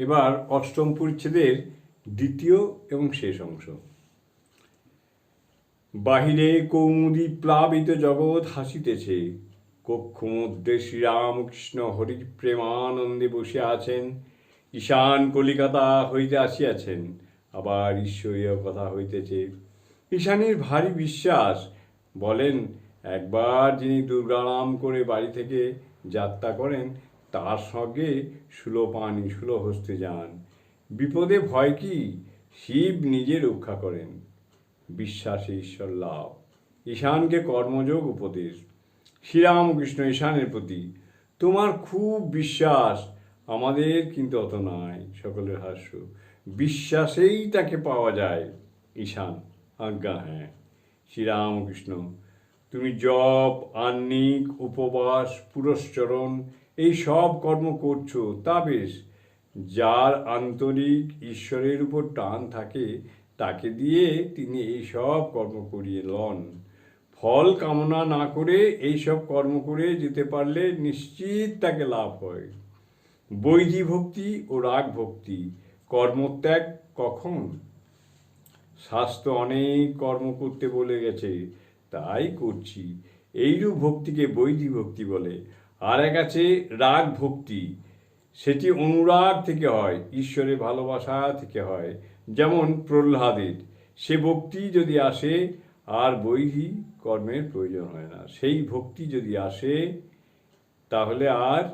এবার অষ্টম পরিচ্ছেদের দ্বিতীয় এবং শেষ অংশ। বাহিরে কৌমুদী প্লাবিত জগৎ হাসিতেছে। কক্ষ মধ্যে শ্রীরামকৃষ্ণ হরি প্রেমানন্দে বসে আছেন। ঈশান কলিকাতা হইতে আসিয়াছেন, আবার ঈশ্বরীয় কথা হইতেছে। ঈশানের ভারী বিশ্বাস, বলেন, একবার যিনি দুর্গারাম করে বাড়ি থেকে যাত্রা করেন তার সঙ্গে সুলোপানি সুলহস্তে যান। বিপদে ভয় কি? শিব নিজে রক্ষা করেন। বিশ্বাসে ঈশ্বর লাভ। ঈশানকে কর্মযোগ উপদেশ। শ্রীরামকৃষ্ণ ঈশানের প্রতি, তোমার খুব বিশ্বাস, আমাদের কিন্তু অত নয় সকলের হাস্য। বিশ্বাসেই তাকে পাওয়া যায়। ঈশান আজ্ঞা হ্যাঁ শ্রীরামকৃষ্ণ, তুমি জপ, আহ্নিক, উপবাস, পুরস্চরণ এই সব কর্ম করছ। তা বেশ। যার আন্তরিক ঈশ্বরের উপর টান থাকে, তাকে দিয়ে তিনি এই সব কর্ম করিয়ে লন। ফল কামনা না করে এই সব কর্ম করে যেতে পারলে নিশ্চিত তাকে লাভ হয়। বৈধি ভক্তি ও রাগ ভক্তি, কর্মত্যাগ কখন? শাস্ত্র অনেক কর্ম করতে বলে গেছে, তাই করছি। এইরূপ ভক্তিকে বৈধি ভক্তি বলে। আর এক আছে রাগ ভক্তি। সেটি অনুরাগ থেকে হয়, ঈশ্বরের ভালোবাসা থেকে হয়। যেমন প্রহ্লাদের, সে ভক্তি যদি আসে, আর বৈধি কর্মের প্রয়োজন হয় না। সেই ভক্তি যদি আসে, তাহলে আর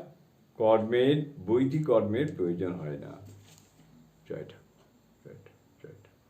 কর্মের, বৈধি কর্মের প্রয়োজন হয় না। জয় ঠাকুর